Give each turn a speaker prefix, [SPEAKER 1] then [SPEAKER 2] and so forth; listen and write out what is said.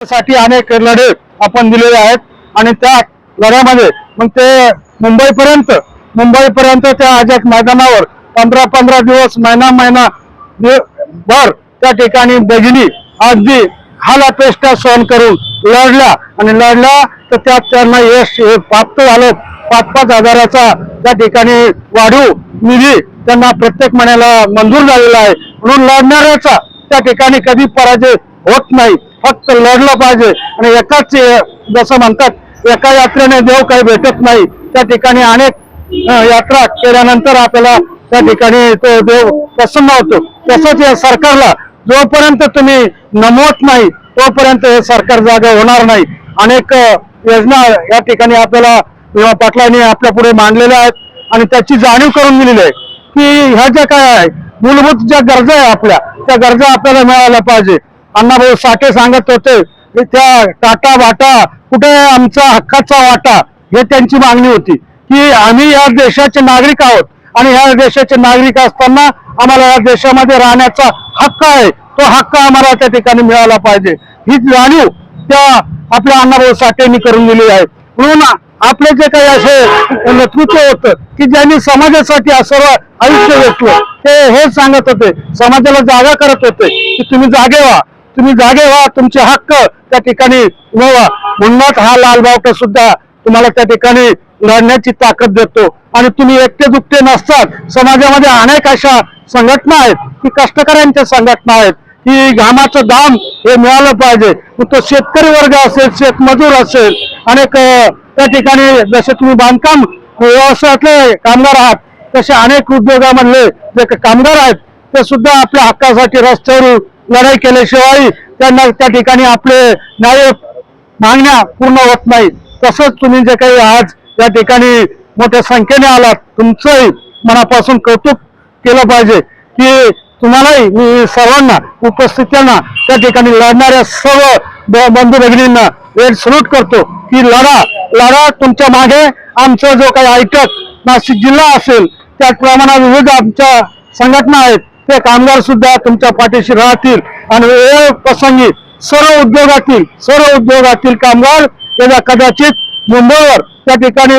[SPEAKER 1] साठी अनेक लढे आपण दिलेले आहेत. आणि त्या लढ्यामध्ये मग ते मुंबईपर्यंत मुंबईपर्यंत त्या आझाद मैदानावर पंधरा पंधरा दिवस महिना महिना भर त्या ठिकाणी भगिनी अगदी हालापेष्टा सहन करून लढल्या. आणि लढल्या तर त्यात त्यांना यश हे प्राप्त झालं. पाच पाच हजाराचा त्या ठिकाणी वाढीव निधी त्यांना प्रत्येक महिन्याला मंजूर झालेला आहे. म्हणून लढणाऱ्याचा त्या ठिकाणी कधी पराजय होत नाही. फक्त लढलं पाहिजे. आणि एकाच जसं म्हणतात एका यात्रेने देव काही भेटत नाही. त्या ठिकाणी अनेक यात्रा केल्यानंतर आपल्याला त्या ठिकाणी तो देव प्रसन्न होतो. तसंच या सरकारला जोपर्यंत तुम्ही नमवत नाही तोपर्यंत हे सरकार जागा होणार नाही. अनेक योजना या ठिकाणी आपल्याला विमा पाटलांनी आपल्या पुढे मांडलेल्या आहेत. आणि त्याची जाणीव करून दिलेली आहे की ह्या ज्या काय आहे मूलभूत ज्या गरजा आहे आपल्या त्या गरजा आपल्याला मिळायला पाहिजे. अण्णाभाऊ साठे सांगत होते की त्या टाटा वाटा कुठे आमचा हक्काचा वाटा? हे त्यांची मागणी होती. की आम्ही या देशाचे नागरिक आहोत आणि या देशाचे नागरिक असताना आम्हाला या देशामध्ये राहण्याचा हक्क आहे. तो हक्क आम्हाला त्या ठिकाणी मिळाला पाहिजे. ही जाणीव त्या आपल्या अण्णाभाऊ साठेंनी करून दिली आहे. म्हणून आपले जे काही असे नेतृत्व होतं की ज्यांनी समाजासाठी असं आयुष्य घेतलं ते हे सांगत होते समाजाला जागा करत होते की तुम्ही जागे व्हा. तुम्ही जागे व्हा तुमचे हक्क त्या ठिकाणी मिळवा म्हणूनच हा लाल बावटा सुद्धा तुम्हाला त्या ठिकाणी लढण्याची ताकद देतो. आणि तुम्ही एकटे दुखते नसतात. समाजामध्ये अनेक अशा संघटना आहेत की कष्टकऱ्यांच्या संघटना आहेत की घामाचं दाम हे मिळालं पाहिजे. मग तो शेतकरी वर्ग असेल शेतमजूर असेल अनेक त्या ठिकाणी जसे तुम्ही बांधकाम व्यवसायातले कामगार आहात तसे अनेक उद्योगामधले जे कामगार आहेत ते सुद्धा आपल्या हक्कासाठी रस्त्यावर लढाई केल्याशिवाय त्यांना त्या ठिकाणी आपले न्याय मागण्या पूर्ण होत नाही तसंच तुम्ही जे काही आज या ठिकाणी मोठ्या संख्येने आलात तुमचंही मनापासून कौतुक केलं पाहिजे की तुम्हालाही मी सर्वांना उपस्थितांना त्या ठिकाणी लढणाऱ्या सर्व ब- बंधू भगिनींना वेळ सल्यूट करतो की लढा लढा तुमच्या मागे. आमचा जो काही आयटक नाशिक जिल्हा असेल त्याचप्रमाणे विविध आमच्या संघटना आहेत ते कामगार सुद्धा तुमच्या पाठीशी राहतील. आणि वेळ प्रसंगी सर्व उद्योगातील सर्व उद्योगातील कामगार याला कदाचित मुंबईवर त्या ठिकाणी